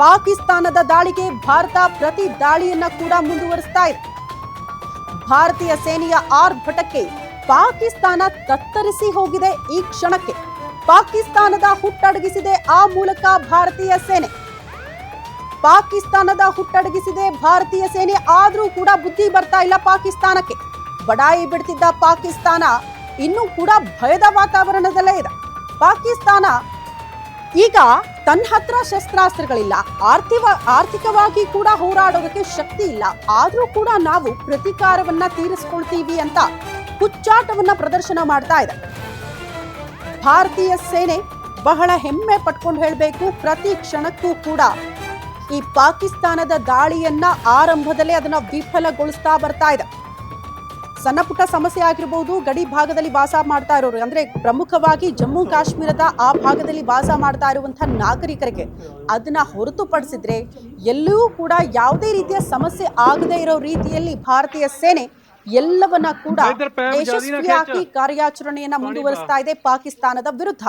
ಪಾಕಿಸ್ತಾನದ ದಾಳಿಗೆ ಭಾರತ ಪ್ರತಿ ದಾಳಿಯನ್ನ ಕೂಡ ಮುಂದುವರಿಸ್ತಾ ಇದೆ. ಭಾರತೀಯ ಸೇನೆಯ ಆರ್ಭಟಕ್ಕೆ ಪಾಕಿಸ್ತಾನ ತತ್ತರಿಸಿ ಹೋಗಿದೆ ಈ ಕ್ಷಣಕ್ಕೆ. ಪಾಕಿಸ್ತಾನದ ಹುಟ್ಟಡಗಿಸಿದೆ ಆ ಮೂಲಕ ಭಾರತೀಯ ಸೇನೆ. ಪಾಕಿಸ್ತಾನದ ಹುಟ್ಟಡಗಿಸಿದೆ ಭಾರತೀಯ ಸೇನೆ, ಆದರೂ ಕೂಡ ಬುದ್ಧಿ ಬರ್ತಾ ಇಲ್ಲ ಪಾಕಿಸ್ತಾನಕ್ಕೆ. ಬಡಾಯಿ ಬಿಡ್ತಿದ್ದ ಪಾಕಿಸ್ತಾನ ಇನ್ನೂ ಕೂಡ ಭಯದ ವಾತಾವರಣದಲ್ಲೇ ಇದೆ. ಪಾಕಿಸ್ತಾನ ಈಗ ತನ್ನ ಹತ್ರ ಶಸ್ತ್ರಾಸ್ತ್ರಗಳಿಲ್ಲ. ಆರ್ಥಿಕ ಆರ್ಥಿಕವಾಗಿ ಕೂಡ ಹೋರಾಡೋದಕ್ಕೆ ಶಕ್ತಿ ಇಲ್ಲ. ಆದರೂ ಕೂಡ ನಾವು ಪ್ರತೀಕಾರವನ್ನ ತೀರಿಸ್ಕೊಳ್ತೀವಿ ಅಂತ ಹುಚ್ಚಾಟವನ್ನ ಪ್ರದರ್ಶನ ಮಾಡ್ತಾ ಇದೆ. ಭಾರತೀಯ ಸೇನೆ ಬಹಳ ಹೆಮ್ಮೆ ಪಟ್ಕೊಂಡು ಹೇಳಬೇಕು. ಪ್ರತಿ ಕ್ಷಣಕ್ಕೂ ಕೂಡ ಈ ಪಾಕಿಸ್ತಾನದ ದಾಳಿಯನ್ನ ಆರಂಭದಲ್ಲೇ ಅದನ್ನ ವಿಫಲಗೊಳಿಸ್ತಾ ಬರ್ತಾ ಇದೆ. ಸಣ್ಣ ಪುಟ್ಟ ಸಮಸ್ಯೆ ಆಗಿರಬಹುದು ಗಡಿ ಭಾಗದಲ್ಲಿ ವಾಸ ಮಾಡ್ತಾ ಇರೋರು. ಅಂದ್ರೆ ಪ್ರಮುಖವಾಗಿ ಜಮ್ಮು ಕಾಶ್ಮೀರದ ಆ ಭಾಗದಲ್ಲಿ ವಾಸ ಮಾಡ್ತಾ ಇರುವಂತಹ ನಾಗರಿಕರಿಗೆ ಅದನ್ನ ಹೊರತುಪಡಿಸಿದ್ರೆ ಎಲ್ಲೂ ಕೂಡ ಯಾವುದೇ ರೀತಿಯ ಸಮಸ್ಯೆ ಆಗದೇ ಇರೋ ರೀತಿಯಲ್ಲಿ ಭಾರತೀಯ ಸೇನೆ ಎಲ್ಲವನ್ನ ಕೂಡ ಯಶಸ್ವಿಯಾಗಿ ಕಾರ್ಯಾಚರಣೆಯನ್ನ ಮುಂದುವರಿಸ್ತಾ ಇದೆ ಪಾಕಿಸ್ತಾನದ ವಿರುದ್ಧ.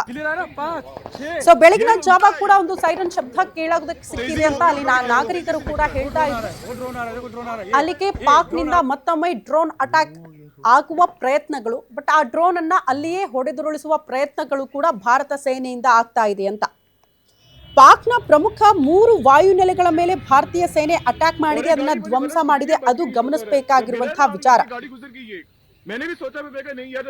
ಸೊ ಬೆಳಗಿನ ಜಾವ ಕೂಡ ಒಂದು ಸೈರನ್ ಶಬ್ದ ಕೇಳೋದಕ್ಕೆ ಸಿಕ್ಕಿದೆ ಅಂತ ಅಲ್ಲಿ ನಾ- ನಾಗರಿಕರು ಕೂಡ ಹೇಳ್ತಾ ಇದ್ದಾರೆ ಅಲ್ಲಿಗೆ ಪಾಕ್ನಿಂದ ಮತ್ತೊಮ್ಮೆ ಡ್ರೋನ್ ಅಟ್ಯಾಕ್ ಆಗುವ ಪ್ರಯತ್ನಗಳು ಬಟ್ ಆ ಡ್ರೋನ್ ಅನ್ನ ಅಲ್ಲಿಯೇ ಹೊಡೆದುರುಳಿಸುವ ಪ್ರಯತ್ನಗಳು ಕೂಡ ಭಾರತ ಸೇನೆಯಿಂದ ಆಗ್ತಾ ಇದೆ ಅಂತ. ಪಾಕ್ನ ಪ್ರಮುಖ ಮೂರು ವಾಯುನೆಲೆಗಳ ಮೇಲೆ ಭಾರತೀಯ ಸೇನೆ ಅಟ್ಯಾಕ್ ಮಾಡಿದೆ, ಅದನ್ನ ಧ್ವಂಸ ಮಾಡಿದೆ, ಅದು ಗಮನಿಸಬೇಕಾಗಿರುವಂತಹ ವಿಚಾರ.